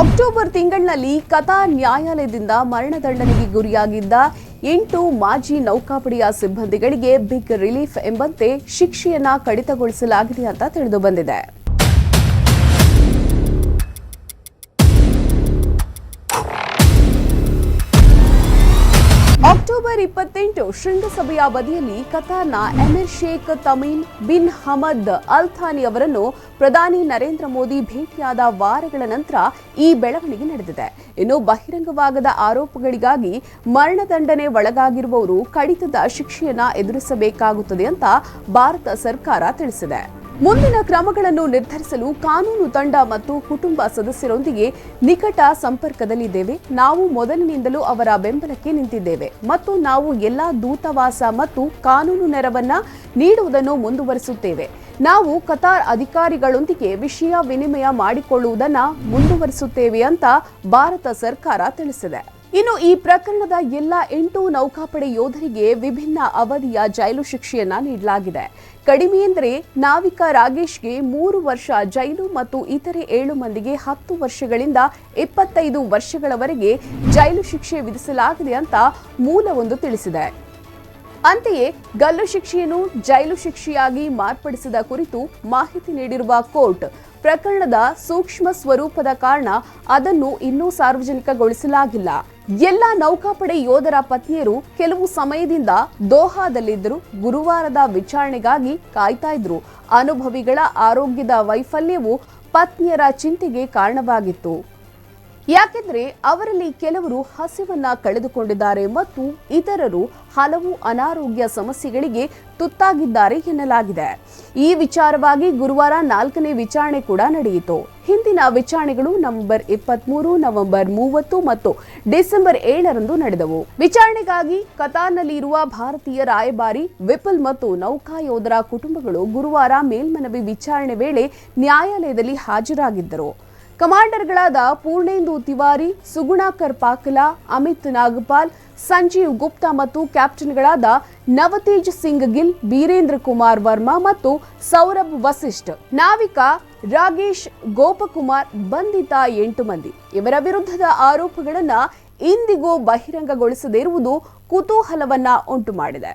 October ತಿಂಗಳಿನಲ್ಲಿ ಕಥಾ ನ್ಯಾಯಾಲಯದಿಂದ ಮರಣದಂಡನೆಗೆ ಗುರಿಯಾಗಿದ್ದ ಎಂಟು ಮಾಜಿ ನೌಕಾಪಡೆಯ ಸಿಬ್ಬಂದಿಗಳಿಗೆ ಬಿಗ್ ರಿಲೀಫ್ ಎಂಬಂತೆ ಶಿಕ್ಷೆಯನ್ನ ಕಡಿತಗೊಳಿಸಲಾಗಿದೆ ಅಂತ ತಿಳಿದು ಬಂದಿದೆ. ಅಕ್ಟೋಬರ್ ಇಪ್ಪತ್ತೆಂಟು ಶೃಂಗಸಭೆಯ ಅವಧಿಯಲ್ಲಿ ಕತಾರ್ನ emir Sheikh Tamim bin Hamad Al Thani ಅವರನ್ನು ಪ್ರಧಾನಿ ನರೇಂದ್ರ ಮೋದಿ ಭೇಟಿಯಾದ ವಾರಗಳ ನಂತರ ಈ ಬೆಳವಣಿಗೆ ನಡೆದಿದೆ. ಇನ್ನು ಬಹಿರಂಗವಾಗದ ಆರೋಪಗಳಿಗಾಗಿ ಮರಣದಂಡನೆ ಒಳಗಾಗಿರುವವರು ಕಡಿತದ ಶಿಕ್ಷೆಯನ್ನ ಎದುರಿಸಬೇಕಾಗುತ್ತದೆ ಅಂತ ಭಾರತ ಸರ್ಕಾರ ತಿಳಿಸಿದೆ. ಮುಂದಿನ ಕ್ರಮಗಳನ್ನು ನಿರ್ಧರಿಸಲು ಕಾನೂನು ತಂಡ ಮತ್ತು ಕುಟುಂಬ ಸದಸ್ಯರೊಂದಿಗೆ ನಿಕಟ ಸಂಪರ್ಕದಲ್ಲಿದ್ದೇವೆ. ನಾವು ಮೊದಲಿನಿಂದಲೂ ಅವರ ಬೆಂಬಲಕ್ಕೆ ನಿಂತಿದ್ದೇವೆ. ಮತ್ತು ನಾವು ಎಲ್ಲಾ ದೂತವಾಸ ಮತ್ತು ಕಾನೂನು ನೆರವನ್ನ ನೀಡುವುದನ್ನು ಮುಂದುವರಿಸುತ್ತೇವೆ. ನಾವು ಕತಾರ್ ಅಧಿಕಾರಿಗಳೊಂದಿಗೆ ವಿಷಯ ವಿನಿಮಯ ಮಾಡಿಕೊಳ್ಳುವುದನ್ನು ಮುಂದುವರಿಸುತ್ತೇವೆ ಅಂತ ಭಾರತ ಸರ್ಕಾರ ತಿಳಿಸಿದೆ. ಇನ್ನು ಈ ಪ್ರಕರಣದ ಎಲ್ಲ ಎಂಟು ನೌಕಾಪಡೆ ಯೋಧರಿಗೆ ವಿಭಿನ್ನ ಅವಧಿಯ ಜೈಲು ಶಿಕ್ಷೆಯನ್ನ ನೀಡಲಾಗಿದೆ. ಕಡಿಮೆ ಎಂದರೆ ನಾವಿಕ ರಾಗೇಶ್ಗೆ ಮೂರು ವರ್ಷ ಜೈಲು ಮತ್ತು ಇತರೆ ಏಳು ಮಂದಿಗೆ ಹತ್ತು ವರ್ಷಗಳಿಂದ ಇಪ್ಪತ್ತೈದು ವರ್ಷಗಳವರೆಗೆ ಜೈಲು ಶಿಕ್ಷೆ ವಿಧಿಸಲಾಗಿದೆ ಅಂತ ಮೂಲವೊಂದು ತಿಳಿಸಿದೆ. ಅಂತೆಯೇ ಗಲ್ಲು ಶಿಕ್ಷೆಯನ್ನು ಜೈಲು ಶಿಕ್ಷೆಯಾಗಿ ಮಾರ್ಪಡಿಸಿದ ಕುರಿತು ಮಾಹಿತಿ ನೀಡಿರುವ ಕೋರ್ಟ್ ಪ್ರಕರಣದ ಸೂಕ್ಷ್ಮ ಸ್ವರೂಪದ ಕಾರಣ ಅದನ್ನು ಇನ್ನೂ ಸಾರ್ವಜನಿಕಗೊಳಿಸಲಾಗಿಲ್ಲ. ಎಲ್ಲ ನೌಕಾಪಡೆ ಯೋಧರ ಪತ್ನಿಯರು ಕೆಲವು ಸಮಯದಿಂದ ದೋಹಾದಲ್ಲಿದ್ದರು. ಗುರುವಾರದ ವಿಚಾರಣೆಗಾಗಿ ಕಾಯ್ತಾ ಇದ್ರು. ಅನುಭವಿಗಳ ಆರೋಗ್ಯದ ವೈಫಲ್ಯವು ಪತ್ನಿಯರ ಚಿಂತೆಗೆ ಕಾರಣವಾಗಿತ್ತು. ಯಾಕೆಂದ್ರೆ ಅವರಲ್ಲಿ ಕೆಲವರು ಹಸಿವನ್ನ ಕಳೆದುಕೊಂಡಿದ್ದಾರೆ ಮತ್ತು ಇತರರು ಹಲವು ಅನಾರೋಗ್ಯ ಸಮಸ್ಯೆಗಳಿಗೆ ತುತ್ತಾಗಿದ್ದಾರೆ ಎನ್ನಲಾಗಿದೆ. ಈ ವಿಚಾರವಾಗಿ ಗುರುವಾರ ನಾಲ್ಕನೇ ವಿಚಾರಣೆ ಕೂಡ ನಡೆಯಿತು. ಹಿಂದಿನ ವಿಚಾರಣೆಗಳು ನವೆಂಬರ್ ಇಪ್ಪತ್ಮೂರು, ನವೆಂಬರ್ ಮೂವತ್ತು ಮತ್ತು ಡಿಸೆಂಬರ್ ಏಳರಂದು ನಡೆದವು. ವಿಚಾರಣೆಗಾಗಿ ಕತಾರ್ನಲ್ಲಿ ಇರುವ ಭಾರತೀಯ ರಾಯಭಾರಿ ವಿಪುಲ್ ಮತ್ತು ನೌಕಾಯೋಧರ ಕುಟುಂಬಗಳು ಗುರುವಾರ ಮೇಲ್ಮನವಿ ವಿಚಾರಣೆ ವೇಳೆ ನ್ಯಾಯಾಲಯದಲ್ಲಿ ಹಾಜರಾಗಿದ್ದರು. ಕಮಾಂಡರ್ಗಳಾದ ಪೂರ್ಣೇಂದು ತಿವಾರಿ, ಸುಗುಣಾಕರ್ ಪಾಕಲಾ, ಅಮಿತ್ ನಾಗಪಾಲ್, ಸಂಜೀವ್ ಗುಪ್ತಾ ಮತ್ತು ಕ್ಯಾಪ್ಟನ್ಗಳಾದ ನವತೇಜ್ ಸಿಂಗ್ ಗಿಲ್, ಬೀರೇಂದ್ರ ಕುಮಾರ್ ವರ್ಮಾ ಮತ್ತು ಸೌರಭ್ ವಸಿಷ್ಠ. ನಾವಿಕ ರಾಗೇಶ್, ಗೋಪಕುಮಾರ್ ಬಂಧಿತ ಎಂಟು ಮಂದಿ. ಇವರ ವಿರುದ್ಧದ ಆರೋಪಗಳನ್ನು ಇಂದಿಗೂ ಬಹಿರಂಗಗೊಳಿಸದೇ ಇರುವುದು ಕುತೂಹಲವನ್ನ ಉಂಟು ಮಾಡಿದೆ